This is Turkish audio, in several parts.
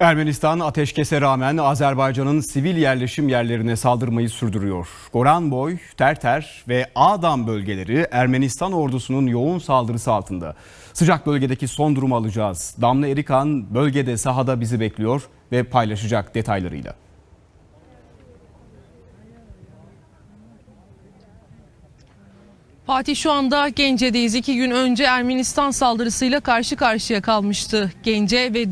Ermenistan ateşkese rağmen Azerbaycan'ın sivil yerleşim yerlerine saldırmayı sürdürüyor. Goranboy, Terter ve Ağdam bölgeleri Ermenistan ordusunun yoğun saldırısı altında. Sıcak bölgedeki son durumu alacağız. Damla Erikan bölgede sahada bizi bekliyor ve paylaşacak detaylarıyla. Fatih şu anda Gence'deyiz. İki gün önce Ermenistan saldırısıyla karşı karşıya kalmıştı Gence ve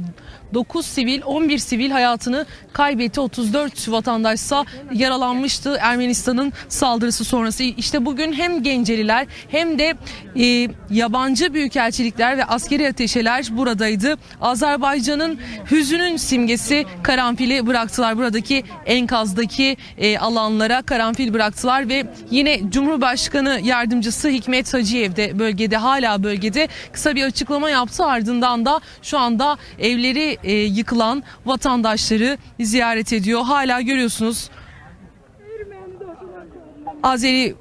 9 sivil 11 sivil hayatını kaybetti. 34 vatandaşsa yaralanmıştı Ermenistan'ın saldırısı sonrası. İşte bugün hem Genceliler hem de e, yabancı büyükelçilikler ve askeri ateşeler buradaydı. Azerbaycan'ın hüzünün simgesi karanfili bıraktılar. Buradaki enkazdaki e, alanlara karanfil bıraktılar ve yine Cumhurbaşkanı yardımcısı Hikmet Hacıyev de bölgede hala bölgede kısa bir açıklama yaptı. Ardından da şu anda evleri e, yıkılan vatandaşları ziyaret ediyor. Hala görüyorsunuz Azeri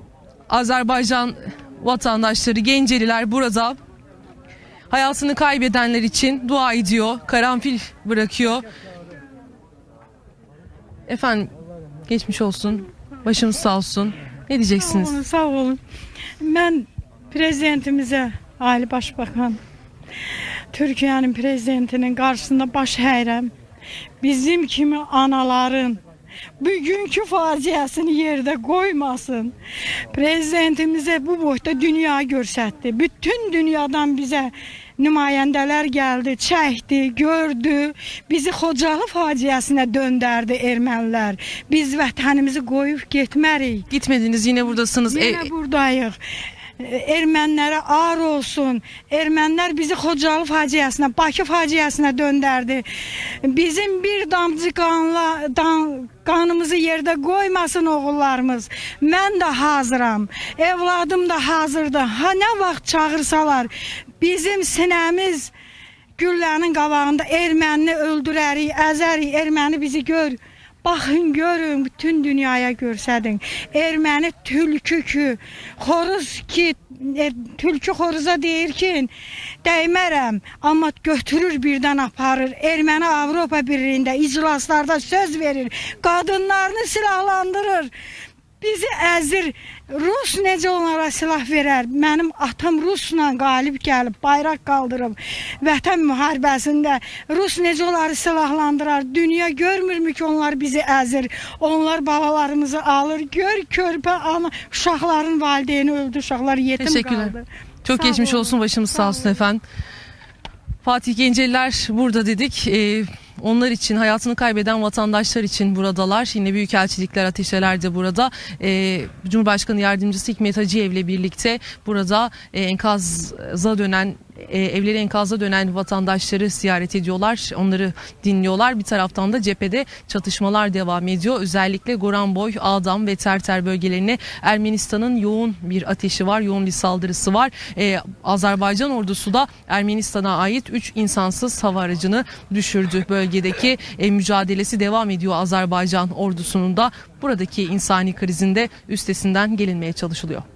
Azerbaycan vatandaşları, Genceliler burada hayatını kaybedenler için dua ediyor. Karanfil bırakıyor. Efendim geçmiş olsun. Başımız sağ olsun. Ne diyeceksiniz? Sağ olun, sağ olun. Mən prezidentimizə, Ali Başbakan, Türkiyənin prezidentinin qarşısında baş əyirəm. Bizim kimi anaların bugünkü faciəsini yerdə qoymasın. Prezidentimizə bu boyda dünya göstərdi. Bütün dünyadan bizə nümayəndələr gəldi, çəkdi, gördü. Bizi Xocalı faciəsinə döndərdi ermənilər. Biz vətənimizi qoyub getmərik. Gitmediniz yine buradasınız. E, Yine buradayıq. Ermənlərə ar olsun. Ermənlər bizi Xocalı faciəsinə, Bakı faciəsinə döndərdi. Bizim bir damcı qanla dan, qanımızı yerdə qoymasın oğullarımız. Mən də hazıram. Evladım da hazırdır. Ha nə vaxt çağırsalar bizim sinəmiz güllənin qabağında ermənini öldürərik, əzərik, erməni bizi gör. Baxın görün, bütün dünyaya görsədin. Erməni tülkü ki, xoruz ki, e, tülkü xoruza deyir ki, dəymərəm, amma götürür birdən aparır. Erməni Avropa Birliyində iclaslarda söz verir, qadınlarını silahlandırır. Bizi əzir. Rus necə onlara silah verər? Mənim atam Rusla qalib gəlib, bayraq qaldırıb. Vətən müharibəsində Rus necə onları silahlandırar? Dünya görmürmü ki, onlar bizi əzir? Onlar balalarımızı alır. Gör körpə ana uşaqların valideyni öldü, uşaqlar yetim Teşekkürler. qaldı. Çok Sağ geçmiş olun. olsun başımız sağ Sağ olsun efendim. Fatih Genceliler burada dedik. Ee, onlar için hayatını kaybeden vatandaşlar için buradalar. Yine büyükelçilikler, ateşeler de burada. Ee, Cumhurbaşkanı Yardımcısı Hikmet Hacıyev ile birlikte burada e, enkaza dönen e, evleri enkaza dönen vatandaşları ziyaret ediyorlar. Onları dinliyorlar. Bir taraftan da cephede çatışmalar devam ediyor. Özellikle Goranboy, Ağdam ve Terter bölgelerine Ermenistan'ın yoğun bir ateşi var. Yoğun bir saldırısı var. E, Azerbaycan ordusu da Ermenistan'a ait 3 insansız hava aracını düşürdü. Bölgedeki e, mücadelesi devam ediyor Azerbaycan ordusunun da buradaki insani krizinde üstesinden gelinmeye çalışılıyor.